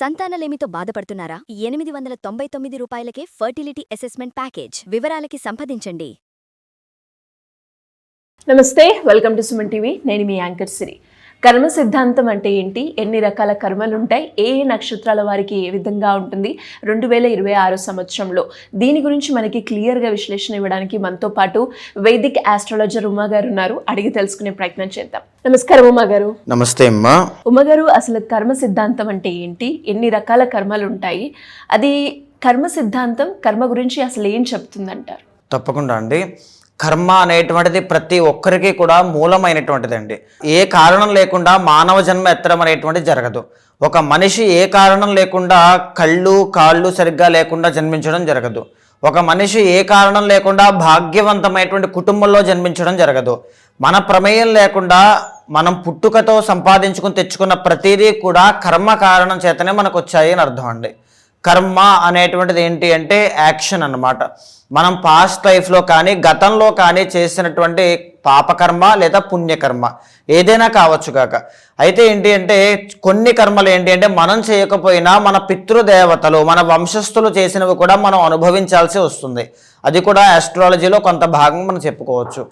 సంతానలేమితో బాధపడుతున్నారా? ఎనిమిది వందల తొంభై తొమ్మిది రూపాయలకే ఫర్టిలిటీ అసెస్మెంట్ ప్యాకేజ్ వివరాలకి సంప్రదించండి. నమస్తే వెల్కమ్ టు సుమన్ టీవీ. నేను మీ యాంకర్ సిరి. కర్మ సిద్ధాంతం అంటే ఏంటి? ఎన్ని రకాల కర్మలు ఉంటాయి? ఏ ఏ నక్షత్రాల వారికి ఏ విధంగా ఉంటుంది? రెండు వేల ఇరవై ఆరో సంవత్సరంలో. దీని గురించి మనకి క్లియర్గా విశ్లేషణ ఇవ్వడానికి మనతో పాటు వైదిక్ ఆస్ట్రాలజర్ ఉమా గారు ఉన్నారు. అడిగి తెలుసుకునే ప్రయత్నం చేద్దాం. నమస్కారం ఉమా గారు. నమస్తే అమ్మా. ఉమా గారు అసలు కర్మ సిద్ధాంతం అంటే ఏంటి? ఎన్ని రకాల కర్మలు ఉంటాయి? అది కర్మ సిద్ధాంతం కర్మ గురించి అసలు ఏం చెప్తుందంటారు? తప్పకుండా అండి. కర్మ అనేటువంటిది ప్రతి ఒక్కరికి కూడా మూలమైనటువంటిదండి. ఏ కారణం లేకుండా మానవ జన్మ ఎత్తడం అనేటువంటిది జరగదు. ఒక మనిషి ఏ కారణం లేకుండా కళ్ళు కాళ్ళు సరిగ్గా లేకుండా జన్మించడం జరగదు. ఒక మనిషి ఏ కారణం లేకుండా భాగ్యవంతమైనటువంటి కుటుంబంలో జన్మించడం జరగదు. మన ప్రమేయం లేకుండా మనం పుట్టుకతో సంపాదించుకుని తెచ్చుకున్న ప్రతిదీ కూడా కర్మ కారణం చేతనే మనకు వచ్చాయి అని అర్థం అండి. కర్మ అనేటువంటిది ఏంటి అంటే యాక్షన్ అన్నమాట. మనం పాస్ట్ లైఫ్లో కానీ గతంలో కానీ చేసినటువంటి పాపకర్మ లేదా పుణ్యకర్మ ఏదైనా కావచ్చు కాక. అయితే ఏంటి అంటే కొన్ని కర్మలు ఏంటి అంటే మనం చేయకపోయినా మన పితృదేవతలు మన వంశస్థులు చేసినవి కూడా మనం అనుభవించాల్సి వస్తుంది. అది కూడా ఆస్ట్రాలజీలో కొంత భాగం మనం చెప్పుకోవచ్చు.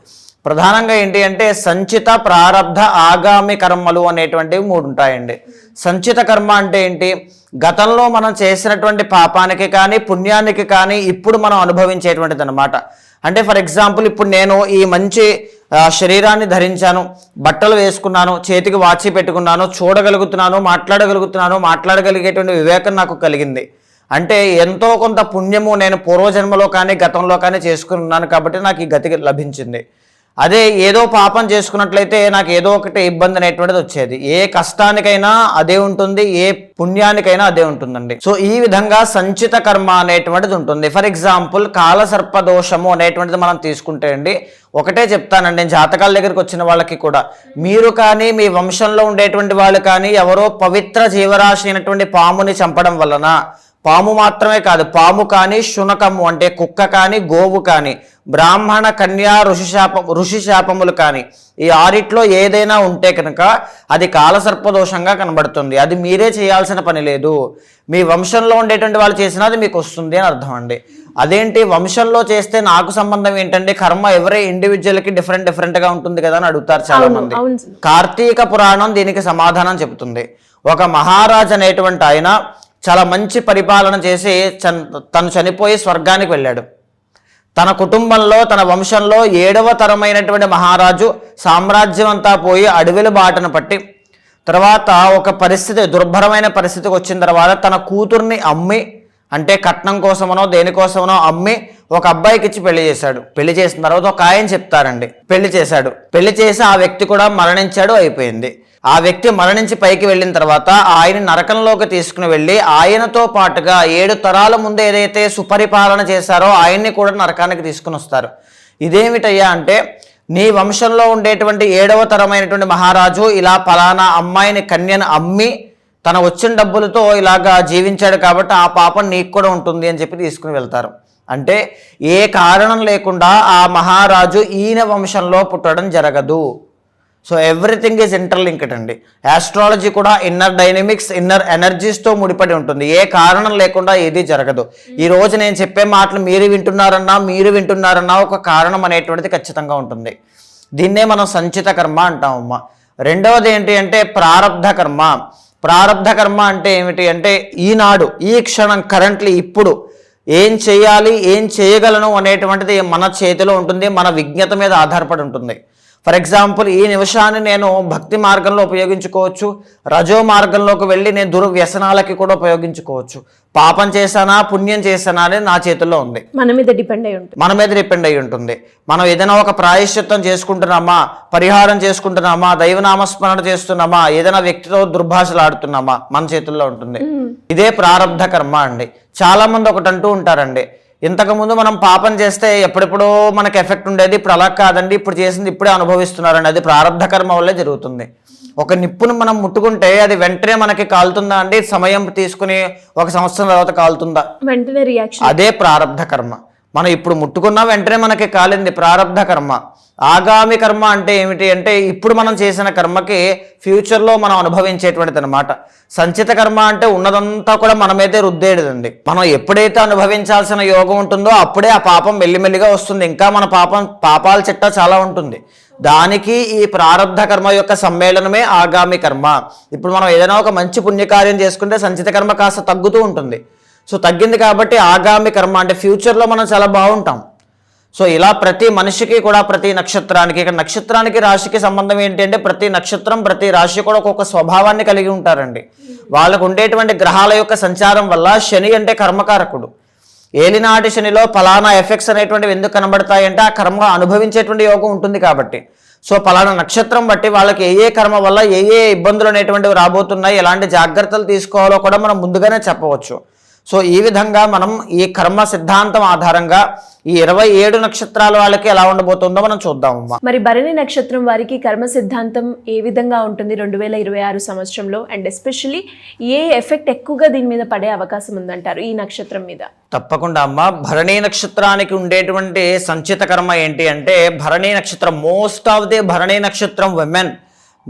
ప్రధానంగా ఏంటి అంటే సంచిత ప్రారబ్ధ ఆగామి కర్మలు అనేటువంటివి మూడు ఉంటాయండి. సంచిత కర్మ అంటే ఏంటి? గతంలో మనం చేసినటువంటి పాపానికి కానీ పుణ్యానికి కానీ ఇప్పుడు మనం అనుభవించేటువంటిది అనమాట అంటే ఫర్ ఎగ్జాంపుల్ ఇప్పుడు నేను ఈ మంచి శరీరాన్ని ధరించాను బట్టలు వేసుకున్నాను చేతికి వాచి పెట్టుకున్నాను చూడగలుగుతున్నాను మాట్లాడగలుగుతున్నాను మాట్లాడగలిగేటువంటి వివేకం నాకు కలిగింది. అంటే ఎంతో కొంత పుణ్యము నేను పూర్వజన్మలో కానీ గతంలో కానీ చేసుకున్నాను కాబట్టి నాకు ఈ గతి లభించింది. అదే ఏదో పాపం చేసుకున్నట్లయితే నాకు ఏదో ఒకటి ఇబ్బంది అనేటువంటిది వచ్చేది. ఏ కష్టానికైనా అదే ఉంటుంది ఏ పుణ్యానికైనా అదే ఉంటుందండి. సో ఈ విధంగా సంచిత కర్మ అనేటువంటిది ఉంటుంది. ఫర్ ఎగ్జాంపుల్ కాలసర్ప దోషము అనేటువంటిది మనం తీసుకుంటే అండి ఒకటే చెప్తానండి నేను జాతకాల దగ్గరికి వచ్చిన వాళ్ళకి కూడా. మీరు కానీ మీ వంశంలో ఉండేటువంటి వాళ్ళు కానీ ఎవరో పవిత్ర జీవరాశి అయినటువంటి పాముని చంపడం వలన పాము మాత్రమే కాదు పాము కానీ శునకము అంటే కుక్క కానీ గోవు కానీ బ్రాహ్మణ కన్యా ఋషిశాప ఋషి శాపములు కానీ ఈ ఆరిట్లో ఏదైనా ఉంటే కనుక అది కాలసర్పదోషంగా కనబడుతుంది. అది మీరే చేయాల్సిన పని లేదు. మీ వంశంలో ఉండేటువంటి వాళ్ళు చేసినా అది మీకు వస్తుంది అని అర్థం అండి. అదేంటి? వంశంలో చేస్తే నాకు సంబంధం ఏంటంటే కర్మ ఎవరే ఇండివిజువల్కి డిఫరెంట్ డిఫరెంట్గా ఉంటుంది కదా అని అడుగుతారు చాలా మంది. కార్తీక పురాణం దీనికి సమాధానం చెబుతుంది. ఒక మహారాజ్ అనేటువంటి ఆయన చాలా మంచి పరిపాలన చేసి చన్ తను చనిపోయి స్వర్గానికి వెళ్ళాడు. తన కుటుంబంలో తన వంశంలో ఏడవ తరమైనటువంటి మహారాజు సామ్రాజ్యం అంతా పోయి అడవిల బాటను పట్టి తర్వాత ఒక పరిస్థితి దుర్భరమైన పరిస్థితికి వచ్చిన తర్వాత తన కూతుర్ని అమ్మి అంటే కట్నం కోసమనో దేనికోసమనో అమ్మి ఒక అబ్బాయికి ఇచ్చి పెళ్ళి చేశాడు. పెళ్ళి చేసిన తర్వాత ఒక ఆయన చెప్తారండి. పెళ్ళి చేశాడు. పెళ్ళి చేసి ఆ వ్యక్తి కూడా మరణించాడు అయిపోయింది. ఆ వ్యక్తి మరణించి పైకి వెళ్ళిన తర్వాత ఆయన నరకంలోకి తీసుకుని వెళ్ళి ఆయనతో పాటుగా ఏడు తరాల ముందు ఏదైతే సుపరిపాలన చేశారో ఆయన్ని కూడా నరకానికి తీసుకుని వస్తారు. ఇదేమిటయ్యా అంటే నీ వంశంలో ఉండేటువంటి ఏడవ తరమైనటువంటి మహారాజు ఇలా పలానా అమ్మాయిని కన్యను అమ్మి తన వచ్చిన డబ్బులతో ఇలాగా జీవించాడు కాబట్టి ఆ పాపం నీకు కూడా ఉంటుంది అని చెప్పి తీసుకుని వెళ్తారు. అంటే ఏ కారణం లేకుండా ఆ మహారాజు ఈయన వంశంలో పుట్టడం జరగదు. సో ఎవ్రీథింగ్ ఈజ్ ఇంటర్లింక్డ్ అండి. యాస్ట్రాలజీ కూడా ఇన్నర్ డైనమిక్స్ ఇన్నర్ ఎనర్జీస్తో ముడిపడి ఉంటుంది. ఏ కారణం లేకుండా ఏది జరగదు. ఈ రోజు నేను చెప్పే మాటలు మీరు వింటున్నారన్నా మీరు వింటున్నారన్నా ఒక కారణం అనేటువంటిది ఖచ్చితంగా ఉంటుంది. దీన్నే మనం సంచిత కర్మ అంటామమ్మ రెండవది ఏంటి అంటే ప్రారబ్ధ కర్మ. ప్రారబ్ధ కర్మ అంటే ఏమిటి అంటే ఈనాడు ఈ క్షణం కరెంట్లీ ఇప్పుడు ఏం చేయాలి ఏం చేయగలను అనేటువంటిది మన చేతిలో ఉంటుంది మన విజ్ఞత మీద ఆధారపడి ఉంటుంది. ఫర్ ఎగ్జాంపుల్ ఈ నిమిషాన్ని నేను భక్తి మార్గంలో ఉపయోగించుకోవచ్చు. రజో మార్గంలోకి వెళ్ళి నేను దుర్వ్యసనాలకి కూడా ఉపయోగించుకోవచ్చు. పాపం చేశానా పుణ్యం చేశానా అనేది నా చేతుల్లో ఉంది. మన మీద డిపెండ్ అయి ఉంటుంది. మన మీద డిపెండ్ అయి ఉంటుంది. మనం ఏదైనా ఒక ప్రాయశ్చిత్తం చేసుకుంటున్నామా పరిహారం చేసుకుంటున్నామా దైవనామస్మరణ చేస్తున్నామా ఏదైనా వ్యక్తితో దుర్భాషలు ఆడుతున్నామా మన చేతుల్లో ఉంటుంది. ఇదే ప్రారంధ కర్మ అండి. చాలా మంది ఒకటి అంటూ ఉంటారండి. ఇంతకుముందు మనం పాపం చేస్తే ఎప్పుడెప్పుడో మనకి ఎఫెక్ట్ ఉండేది ఇప్పుడు అలా కాదండి. ఇప్పుడు చేసింది ఇప్పుడే అనుభవిస్తున్నారండి అది ప్రారంధ కర్మ వల్లే జరుగుతుంది. ఒక నిప్పును మనం ముట్టుకుంటే అది వెంటనే మనకి కాలుతుందా అండి? సమయం తీసుకుని ఒక సంవత్సరం తర్వాత కాలుతుందా? వెంటనే రియాక్షన్ అదే ప్రారంధ కర్మ. మనం ఇప్పుడు ముట్టుకున్న వెంటనే మనకి కాలింది ప్రారంభ కర్మ. ఆగామి కర్మ అంటే ఏమిటి అంటే ఇప్పుడు మనం చేసిన కర్మకి ఫ్యూచర్లో మనం అనుభవించేటువంటిది అనమాట సంచిత కర్మ అంటే ఉన్నదంతా కూడా మనమైతే మీదే రుద్దేడుదండి మనం ఎప్పుడైతే అనుభవించాల్సిన యోగం ఉంటుందో అప్పుడే ఆ పాపం మెల్లిమెల్లిగా వస్తుంది. ఇంకా మన పాపం పాపాల చిట్ట చాలా ఉంటుంది. దానికి ఈ ప్రారంధ కర్మ యొక్క సమ్మేళనమే ఆగామి కర్మ. ఇప్పుడు మనం ఏదైనా ఒక మంచి పుణ్యకార్యం చేసుకుంటే సంచిత కర్మ కాస్త తగ్గుతూ ఉంటుంది. సో తగ్గింది కాబట్టి ఆగామి కర్మ అంటే ఫ్యూచర్లో మనం చాలా బాగుంటాం. సో ఇలా ప్రతి మనిషికి కూడా ప్రతి నక్షత్రానికి ఇక్కడ నక్షత్రానికి రాశికి సంబంధం ఏంటంటే ప్రతి నక్షత్రం ప్రతి రాశి కూడా ఒక్కొక్క స్వభావాన్ని కలిగి ఉంటారండి. వాళ్ళకు ఉండేటువంటి గ్రహాల యొక్క సంచారం వల్ల శని అంటే కర్మకారకుడు. ఏలినాటి శనిలో ఫలానా ఎఫెక్ట్స్ అనేటువంటివి ఎందుకు కనబడతాయంటే ఆ కర్మ అనుభవించేటువంటి యోగం ఉంటుంది కాబట్టి. సో ఫలానా నక్షత్రం బట్టి వాళ్ళకి ఏ ఏ కర్మ వల్ల ఏ ఏ ఇబ్బందులు అనేటువంటివి రాబోతున్నాయి ఎలాంటి జాగ్రత్తలు తీసుకోవాలో కూడా మనం ముందుగానే చెప్పవచ్చు. సో ఈ విధంగా మనం ఈ కర్మ సిద్ధాంతం ఆధారంగా ఈ ఇరవై ఏడు నక్షత్రాల వాళ్ళకి ఎలా ఉండబోతుందో మనం చూద్దామమ్మా మరి భరణి నక్షత్రం వారికి కర్మ సిద్ధాంతం ఏ విధంగా ఉంటుంది రెండు వేల ఇరవై ఆరు సంవత్సరంలో? అండ్ ఎస్పెషల్లీ ఏ ఎఫెక్ట్ ఎక్కువగా దీని మీద పడే అవకాశం ఉందంటారు ఈ నక్షత్రం మీద? తప్పకుండా అమ్మ. భరణీ నక్షత్రానికి ఉండేటువంటి సంచిత కర్మ ఏంటి అంటే భరణీ నక్షత్రం మోస్ట్ ఆఫ్ ది భరణీ నక్షత్రం విమెన్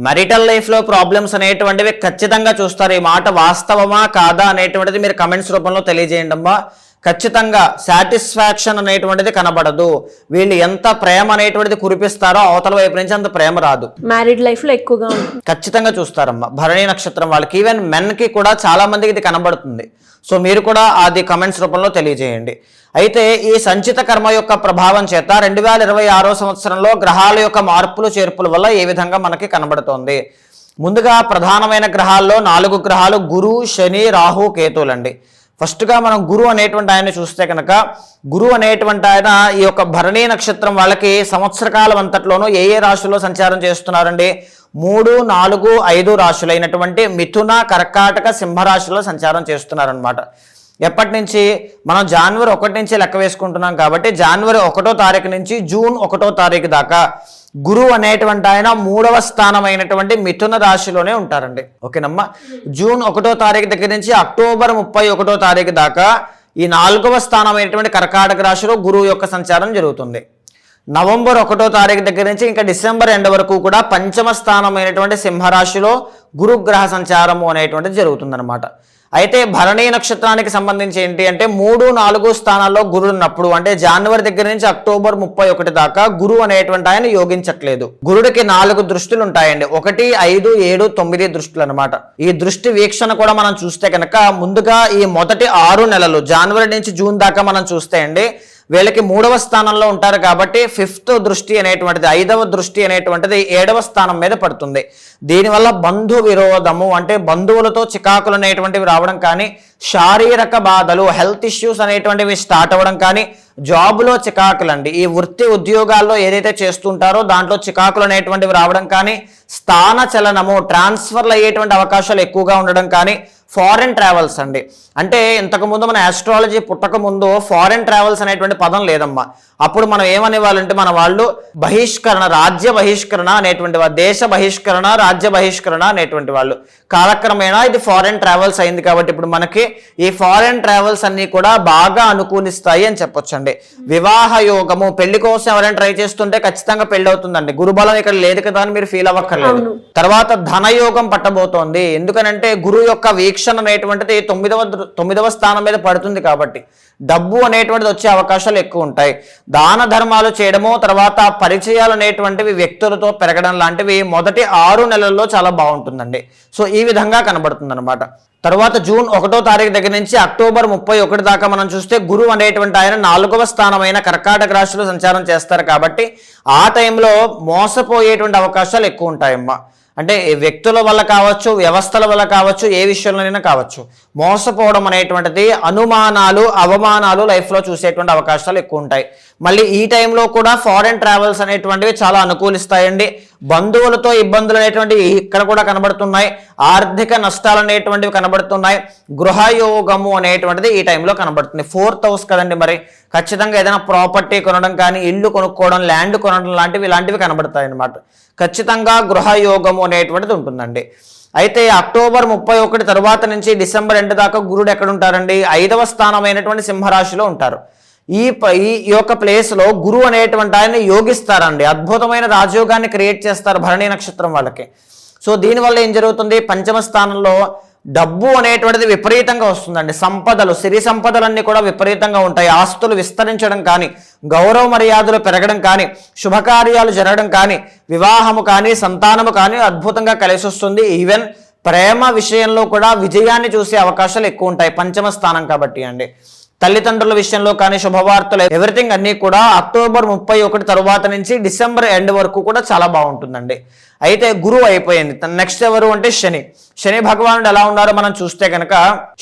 marital లైఫ్లో ప్రాబ్లమ్స్ అనేటువంటివి ఖచ్చితంగా చూస్తారు. ఈ మాట వాస్తవమా కాదా అనేటువంటిది మీరు కమెంట్స్ రూపంలో తెలియజేయండి అమ్మా. ఖచ్చితంగా సాటిస్ఫాక్షన్ అనేటువంటిది కనబడదు. వీళ్ళు ఎంత ప్రేమ అనేటువంటిది కురిపిస్తారో అవతల వైపు నుంచి అంత ప్రేమ రాదు. మ్యారీడ్ లైఫ్లో ఎక్కువగా ఉంటుంది ఖచ్చితంగా చూస్తారమ్మా. భరణి నక్షత్రం వాళ్ళకి ఈవెన్ మెన్కి కూడా చాలా మందికి ఇది కనబడుతుంది. సో మీరు కూడా అది కమెంట్స్ రూపంలో తెలియజేయండి. అయితే ఈ సంచిత కర్మ యొక్క ప్రభావం చేత రెండు వేల ఇరవై ఆరో సంవత్సరంలో గ్రహాల యొక్క మార్పులు చేర్పుల వల్ల ఏ విధంగా మనకి కనబడుతోంది? ముందుగా ప్రధానమైన గ్రహాల్లో నాలుగు గ్రహాలు గురు శని రాహు కేతువులండి ఫస్ట్గా మనం గురు అనేటువంటి ఆయన చూస్తే కనుక గురు అనేటువంటి ఆయన ఈ యొక్క భరణీ నక్షత్రం వాళ్ళకి సంవత్సర కాలం అంతట్లోనూ ఏ ఏ రాశుల్లో సంచారం చేస్తున్నారండి? మూడు నాలుగు ఐదు రాశులైనటువంటి మిథున కర్కాటక సింహరాశిలో సంచారం చేస్తున్నారనమాట ఎప్పటి నుంచి? మనం జనవరి ఒకటి నుంచి లెక్క వేసుకుంటున్నాం కాబట్టి జనవరి ఒకటో తారీఖు నుంచి జూన్ ఒకటో తారీఖు దాకా గురువు అనేటువంటి ఆయన మూడవ స్థానమైనటువంటి మిథున రాశిలోనే ఉంటారండి. ఓకేనమ్మా? జూన్ ఒకటో తారీఖు దగ్గర నుంచి అక్టోబర్ ముప్పై ఒకటో తారీఖు దాకా ఈ నాలుగవ స్థానమైనటువంటి కర్కాటక రాశిలో గురువు యొక్క సంచారం జరుగుతుంది. నవంబర్ ఒకటో తారీఖు దగ్గర నుంచి ఇంకా డిసెంబర్ ఎండ్ వరకు కూడా పంచమ స్థానమైనటువంటి సింహరాశిలో గురుగ్రహ సంచారము అనేటువంటిది జరుగుతుందన్నమాట. అయితే భరణీ నక్షత్రానికి సంబంధించి ఏంటి అంటే మూడు నాలుగు స్థానాల్లో గురుడు ఉన్నప్పుడు అంటే జనవరి దగ్గర నుంచి అక్టోబర్ ముప్పై ఒకటి దాకా గురువు అనేటువంటి ఆయన యోగించట్లేదు. గురుడికి నాలుగు దృష్టిలు ఉంటాయండి. ఒకటి ఐదు ఏడు తొమ్మిది దృష్టిలు అనమాట ఈ దృష్టి వీక్షణ కూడా మనం చూస్తే కనుక ముందుగా ఈ మొదటి ఆరు నెలలు జనవరి నుంచి జూన్ దాకా మనం చూస్తే అండి వీళ్ళకి మూడవ స్థానంలో ఉంటారు కాబట్టి ఫిఫ్త్ దృష్టి అనేటువంటిది ఐదవ దృష్టి అనేటువంటిది ఏడవ స్థానం మీద పడుతుంది. దీనివల్ల బంధు విరోధము అంటే బంధువులతో చికాకులు అనేటువంటివి రావడం కానీ శారీరక బాధలు హెల్త్ ఇష్యూస్ అనేటువంటివి స్టార్ట్ అవ్వడం కానీ జాబులో చికాకులండి. ఈ వృత్తి ఉద్యోగాల్లో ఏదైతే చేస్తుంటారో దాంట్లో చికాకులు అనేటువంటివి రావడం కానీ స్థాన చలనము ట్రాన్స్ఫర్లు అయ్యేటువంటి అవకాశాలు ఎక్కువగా ఉండడం కానీ ఫారెన్ ట్రావెల్స్ అండి. అంటే ఇంతకు ముందు మన ఆస్ట్రాలజీ పుట్టక ముందు ఫారెన్ ట్రావెల్స్ అనేటువంటి పదం లేదమ్మా. అప్పుడు మనం ఏమనేవాళ్ళంటే మన వాళ్ళు బహిష్కరణ రాజ్య బహిష్కరణ అనేటువంటి దేశ బహిష్కరణ రాజ్య బహిష్కరణ అనేటువంటి వాళ్ళు. కాలక్రమేణా ఇది ఫారెన్ ట్రావెల్స్ అయింది కాబట్టి ఇప్పుడు మనకి ఈ ఫారెన్ ట్రావెల్స్ అన్ని కూడా బాగా అనుకూలిస్తాయి అని చెప్పొచ్చండి. వివాహ యోగము పెళ్ళి కోసం ఎవరైనా ట్రై చేస్తుంటే ఖచ్చితంగా పెళ్ళి అవుతుందండి గురుబలం ఇక్కడ లేదు కదా అని మీరు ఫీల్ అవ్వక్కర్లేదు. తర్వాత ధనయోగం పట్టబోతోంది. ఎందుకనంటే గురువు యొక్క వీక్షణ అనేటువంటిది తొమ్మిదవ తొమ్మిదవ స్థానం మీద పడుతుంది కాబట్టి డబ్బు అనేటువంటిది వచ్చే అవకాశాలు ఎక్కువ ఉంటాయి. దాన ధర్మాలు చేయడము తర్వాత పరిచయాలు అనేటువంటివి వ్యక్తులతో పెరగడం లాంటివి మొదటి ఆరు నెలల్లో చాలా బాగుంటుందండి. సో ఈ విధంగా కనబడుతుంది అనమాట తర్వాత జూన్ ఒకటో తారీఖు దగ్గర నుంచి అక్టోబర్ ముప్పై ఒకటి దాకా మనం చూస్తే గురువు అనేటువంటి ఆయన నాలుగవ స్థానమైన కర్కాటక రాశిలో సంచారం చేస్తారు కాబట్టి ఆ టైంలో మోసపోయేటువంటి అవకాశాలు ఎక్కువ ఉంటాయమ్మా. అంటే వ్యక్తుల వల్ల కావచ్చు వ్యవస్థల వల్ల కావచ్చు ఏ విషయంలోనైనా కావచ్చు. మోసపోవడం అనేటువంటిది అనుమానాలు అవమానాలు లైఫ్లో చూసేటువంటి అవకాశాలు ఎక్కువ ఉంటాయి. మళ్ళీ ఈ టైంలో కూడా ఫారెన్ ట్రావెల్స్ అనేటువంటివి చాలా అనుకూలిస్తాయండి. బంధువులతో ఇబ్బందులు అనేటువంటివి ఇక్కడ కూడా కనబడుతున్నాయి. ఆర్థిక నష్టాలు అనేటువంటివి కనబడుతున్నాయి. గృహయోగము అనేటువంటిది ఈ టైంలో కనబడుతుంది. ఫోర్త్ హౌస్ కదండి మరి. ఖచ్చితంగా ఏదైనా ప్రాపర్టీ కొనడం కానీ ఇల్లు కొనుక్కోవడం ల్యాండ్ కొనడం లాంటివి ఇలాంటివి కనబడతాయి అన్నమాట ఖచ్చితంగా గృహయోగము అనేటువంటిది ఉంటుందండి. అయితే అక్టోబర్ ముప్పై ఒకటి తర్వాత నుంచి డిసెంబర్ ఎండ్ దాకా గురుడు ఎక్కడ ఉంటారండి? ఐదవ స్థానమైనటువంటి సింహరాశిలో ఉంటారు. ఈ పై ఈ ఈ యొక్క ప్లేస్లో గురువు అనేటువంటి ఆయన యోగిస్తారండి. అద్భుతమైన రాజయోగాన్ని క్రియేట్ చేస్తారు భరణి నక్షత్రం వాళ్ళకి. సో దీనివల్ల ఏం జరుగుతుంది? పంచమ స్థానంలో డబ్బు అనేటువంటిది విపరీతంగా వస్తుందండి. సంపదలు సిరి సంపదలన్నీ కూడా విపరీతంగా ఉంటాయి. ఆస్తులు విస్తరించడం కానీ గౌరవ మర్యాదలు పెరగడం కానీ శుభకార్యాలు జరగడం కానీ వివాహము కానీ సంతానము కానీ అద్భుతంగా కలిసి వస్తుంది. ఈవెన్ ప్రేమ విషయంలో కూడా విజయాన్ని చూసే అవకాశాలు ఎక్కువ ఉంటాయి. పంచమ స్థానం కాబట్టి అండి. తల్లిదండ్రుల విషయంలో కానీ శుభవార్తలు ఎవ్రీథింగ్ అన్నీ కూడా అక్టోబర్ ముప్పై ఒకటి తరువాత నుంచి డిసెంబర్ ఎండ్ వరకు కూడా చాలా బాగుంటుందండి. అయితే గురువు అయిపోయింది. నెక్స్ట్ ఎవరు అంటే శని. శని భగవానుడు ఎలా ఉన్నారో మనం చూస్తే కనుక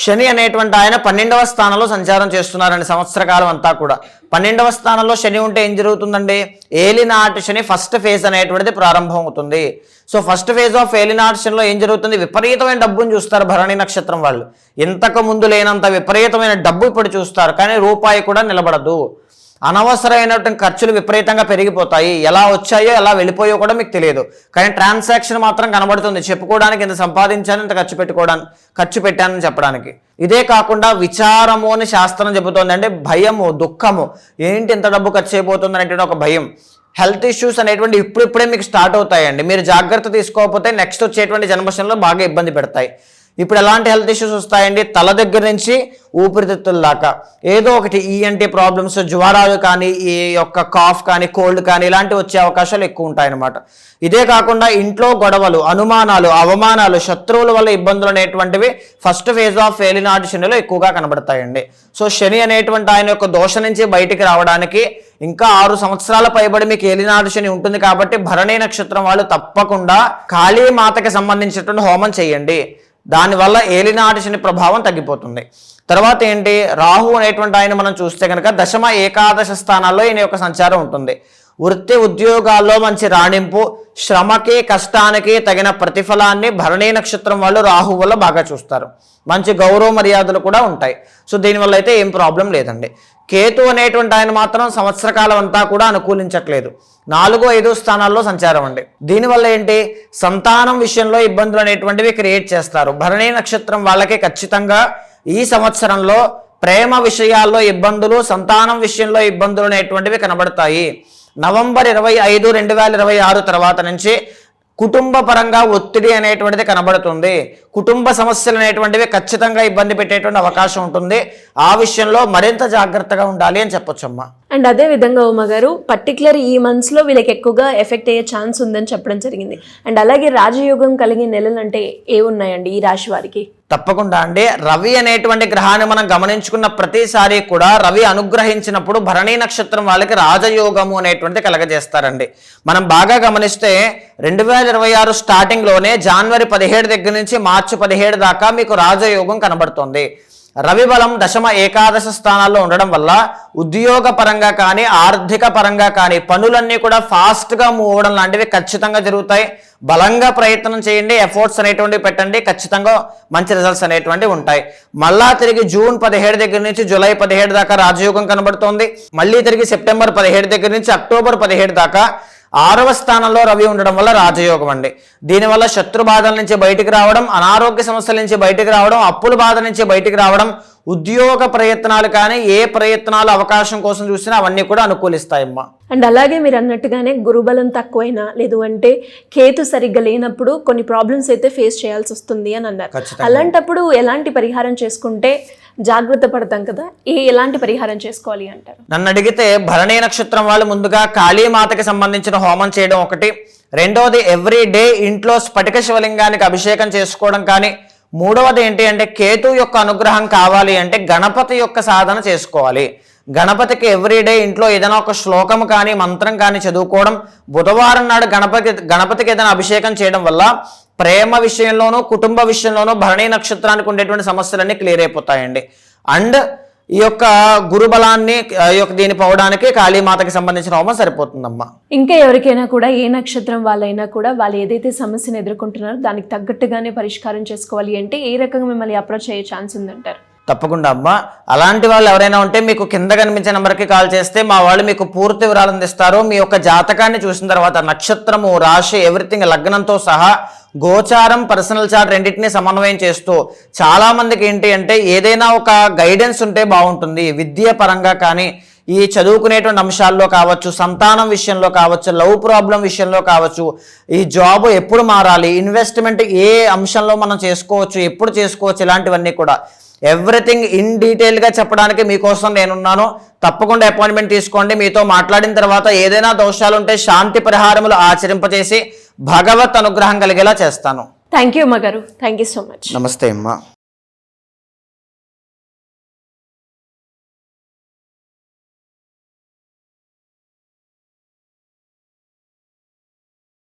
శని అనేటువంటి ఆయన పన్నెండవ స్థానంలో సంచారం చేస్తున్నారండి సంవత్సర కాలం అంతా కూడా. పన్నెండవ స్థానంలో శని ఉంటే ఏం జరుగుతుందండి? ఏలినాటి శని ఫస్ట్ ఫేజ్ అనేటువంటిది ప్రారంభం అవుతుంది. సో ఫస్ట్ ఫేజ్ ఆఫ్ ఏలినాటి శనిలో ఏం జరుగుతుంది? విపరీతమైన డబ్బును చూస్తారు భరణి నక్షత్రం వాళ్ళు. ఇంతకు ముందు లేనంత విపరీతమైన డబ్బు ఇప్పుడు చూస్తారు. కానీ రూపాయి కూడా నిలబడదు. అనవసరమైనటువంటి ఖర్చులు విపరీతంగా పెరిగిపోతాయి. ఎలా వచ్చాయో ఎలా వెళ్ళిపోయో కూడా మీకు తెలియదు. కానీ ట్రాన్సాక్షన్ మాత్రం కనబడుతుంది. చెప్పుకోవడానికి ఇంత సంపాదించాను ఇంత ఖర్చు పెట్టుకోవడానికి ఖర్చు పెట్టానని చెప్పడానికి. ఇదే కాకుండా విచారము అని శాస్త్రం చెబుతోంది అంటే భయము దుఃఖము. ఏంటి ఇంత డబ్బు ఖర్చు అయిపోతుంది అనేటువంటి ఒక భయం. హెల్త్ ఇష్యూస్ అనేటువంటి ఇప్పుడిప్పుడే మీకు స్టార్ట్ అవుతాయండి. మీరు జాగ్రత్త తీసుకోకపోతే నెక్స్ట్ వచ్చేటువంటి జన్మశంలో బాగా ఇబ్బంది పెడతాయి. ఇప్పుడు ఎలాంటి హెల్త్ ఇష్యూస్ వస్తాయండి? తల దగ్గర నుంచి ఊపిరితిత్తుల దాకా. ఏదో ఒకటి ఈఎన్టీ ప్రాబ్లమ్స్ జ్వరాలు కానీ ఈ యొక్క కాఫ్ కానీ కోల్డ్ కానీ ఇలాంటివి వచ్చే అవకాశాలు ఎక్కువ ఉంటాయన్నమాట. ఇదే కాకుండా ఇంట్లో గొడవలు అనుమానాలు అవమానాలు శత్రువుల వల్ల ఇబ్బందులు అనేటువంటివి ఫస్ట్ ఫేజ్ ఆఫ్ ఫెయిలినాటి శనిలో ఎక్కువగా కనబడతాయండి. సో శని అనేటువంటి ఆయన యొక్క దోష నుంచి బయటికి రావడానికి ఇంకా ఆరు సంవత్సరాల పైబడి మీకు ఏలినాడు శని ఉంటుంది కాబట్టి భరణి నక్షత్రం వాళ్ళు తప్పకుండా కాళీ మాతకి సంబంధించినటువంటి హోమం చేయండి. దానివల్ల ఏలినాటిశని ప్రభావం తగ్గిపోతుంది. తర్వాత ఏంటి? రాహు అనేటువంటి ఆయన మనం చూస్తే కనుక దశమ ఏకాదశ స్థానాల్లో ఈయన యొక్క సంచారం ఉంటుంది. వృత్తి ఉద్యోగాల్లో మంచి రాణింపు శ్రమకి కష్టానికి తగిన ప్రతిఫలాన్ని భరణీ నక్షత్రం వాళ్ళు రాహు వల్ల బాగా చూస్తారు. మంచి గౌరవ మర్యాదలు కూడా ఉంటాయి. సో దీనివల్ల అయితే ఏం ప్రాబ్లం లేదండి. కేతు అనేటువంటి ఆయన మాత్రం సంవత్సర కాలం అంతా కూడా అనుకూలించట్లేదు. నాలుగు ఐదు స్థానాల్లో సంచారం అండి. దీనివల్ల ఏంటి? సంతానం విషయంలో ఇబ్బందులు అనేటువంటివి క్రియేట్ చేస్తారు. భరణీ నక్షత్రం వాళ్ళకి ఖచ్చితంగా ఈ సంవత్సరంలో ప్రేమ విషయాల్లో ఇబ్బందులు సంతానం విషయంలో ఇబ్బందులు అనేటువంటివి కనబడతాయి. నవంబర్ ఇరవై ఐదు రెండు వేల ఇరవై ఆరు తర్వాత నుంచి కుటుంబ పరంగా ఒత్తిడి అనేటువంటిది కనబడుతుంది. కుటుంబ సమస్యలు అనేటువంటివి ఖచ్చితంగా ఇబ్బంది పెట్టేటువంటి అవకాశం ఉంటుంది. ఆ విషయంలో మరింత జాగ్రత్తగా ఉండాలి అని చెప్పొచ్చమ్మా. అండ్ అదే విధంగా ఉమా గారు పర్టికులర్ ఈ మంత్స్లో వీళ్ళకి ఎక్కువగా ఎఫెక్ట్ అయ్యే ఛాన్స్ ఉందని చెప్పడం జరిగింది. అండ్ అలాగే రాజయోగం కలిగే నెలలు అంటే ఏ ఉన్నాయండి ఈ రాశి వారికి? తప్పకుండా అండి. రవి అనేటువంటి గ్రహాన్ని మనం గమనించుకున్న ప్రతిసారి కూడా రవి అనుగ్రహించినప్పుడు భరణీ నక్షత్రం వాళ్ళకి రాజయోగము అనేటువంటి కలగజేస్తారండి. మనం బాగా గమనిస్తే రెండు వేల ఇరవై ఆరు స్టార్టింగ్లోనే జనవరి పదిహేడు దగ్గర నుంచి మార్చి పదిహేడు దాకా మీకు రాజయోగం కనబడుతుంది. రవి బలం దశమ ఏకాదశ స్థానాల్లో ఉండడం వల్ల ఉద్యోగ పరంగా కానీ ఆర్థిక పరంగా కానీ పనులన్నీ కూడా ఫాస్ట్గా మూవ్ అవ్వడం లాంటివి ఖచ్చితంగా జరుగుతాయి. బలంగా ప్రయత్నం చేయండి ఎఫర్ట్స్ అనేటువంటివి పెట్టండి ఖచ్చితంగా మంచి రిజల్ట్స్ అనేటువంటివి ఉంటాయి. మళ్ళా తిరిగి జూన్ పదిహేడు దగ్గర నుంచి జూలై పదిహేడు దాకా రాజయోగం కనబడుతోంది. మళ్ళీ తిరిగి సెప్టెంబర్ పదిహేడు దగ్గర నుంచి అక్టోబర్ పదిహేడు దాకా ఆరవ స్థానంలో రవి ఉండడం వల్ల రాజయోగం అండి. దీనివల్ల శత్రు బాధల నుంచి బయటికి రావడం అనారోగ్య సమస్యల నుంచి బయటికి రావడం అప్పుల బాధ నుంచి బయటికి రావడం ఉద్యోగ ప్రయత్నాలు కానీ ఏ ప్రయత్నాలు అవకాశం కోసం చూసినా అవన్నీ కూడా అనుకూలిస్తాయమ్మా. అండ్ అలాగే మీరు అన్నట్టుగానే గురుబలం తక్కువైనా లేదు అంటే కేతు సరిగ్గా లేనప్పుడు కొన్ని ప్రాబ్లమ్స్ అయితే ఫేస్ చేయాల్సి వస్తుంది అని అన్నారు. అలాంటప్పుడు ఎలాంటి పరిహారం చేసుకుంటే జాగ్రత్త పడతాం కదా? ఏ ఎలాంటి పరిహారం చేసుకోవాలి అంటారు? నన్ను అడిగితే భరణీ నక్షత్రం వాళ్ళు ముందుగా కాళీమాతకి సంబంధించిన హోమం చేయడం ఒకటి. రెండవది ఎవ్రీ డే ఇంట్లో స్ఫటిక శివలింగానికి అభిషేకం చేసుకోవడం కానీ. మూడవది ఏంటి అంటే కేతు యొక్క అనుగ్రహం కావాలి అంటే గణపతి యొక్క సాధన చేసుకోవాలి. గణపతికి ఎవ్రీడే ఇంట్లో ఏదైనా ఒక శ్లోకం కానీ మంత్రం కానీ చదువుకోవడం బుధవారం నాడు గణపతి గణపతికి ఏదైనా అభిషేకం చేయడం వల్ల ప్రేమ విషయంలోనూ కుటుంబ విషయంలోనూ భరణీ నక్షత్రానికి ఉండేటువంటి సమస్యలన్నీ క్లియర్ అయిపోతాయండి. అండ్ ఈ యొక్క గురుబలాన్ని ఈ యొక్క దీన్ని పోవడానికి కాళీమాతకి సంబంధించిన హోమం సరిపోతుందమ్మా. ఇంకా ఎవరికైనా కూడా ఏ నక్షత్రం వాళ్ళైనా కూడా వాళ్ళు ఏదైతే సమస్యను ఎదుర్కొంటున్నారో దానికి తగ్గట్టుగానే పరిష్కారం చేసుకోవాలి అంటే ఏ రకంగా మిమ్మల్ని అప్రోచ్ అయ్యే ఛాన్స్ ఉందంటారు? తప్పకుండా అమ్మా. అలాంటి వాళ్ళు ఎవరైనా ఉంటే మీకు కింద కనిపించే నెంబర్కి కాల్ చేస్తే మా వాళ్ళు మీకు పూర్తి వివరాలు అందిస్తారు. మీ యొక్క జాతకాన్ని చూసిన తర్వాత నక్షత్రము రాశి ఎవ్రీథింగ్ లగ్నంతో సహా గోచారం పర్సనల్ చార్ట్ రెండింటిని సమన్వయం చేస్తూ చాలామందికి ఏంటి అంటే ఏదైనా ఒక గైడెన్స్ ఉంటే బాగుంటుంది. విద్య పరంగా కానీ ఈ చదువుకునేటువంటి అంశాల్లో కావచ్చు సంతానం విషయంలో కావచ్చు లవ్ ప్రాబ్లం విషయంలో కావచ్చు ఈ జాబ్ ఎప్పుడు మారాలి ఇన్వెస్ట్మెంట్ ఏ అంశంలో మనం చేసుకోవచ్చు ఎప్పుడు చేసుకోవచ్చు ఇలాంటివన్నీ కూడా ఎవ్రీథింగ్ ఇన్ డీటెయిల్గా చెప్పడానికి మీకోసం నేనున్నాను. తప్పకుండా అపాయింట్మెంట్ తీసుకోండి. మీతో మాట్లాడిన తర్వాత ఏదైనా దోషాలు ఉంటే శాంతి పరిహారములు ఆచరింపజేసి భగవత్ అనుగ్రహం కలిగేలా చేస్తాను. థ్యాంక్ యూ అమ్మగారు థ్యాంక్ యూ సో మచ్ నమస్తే అమ్మా.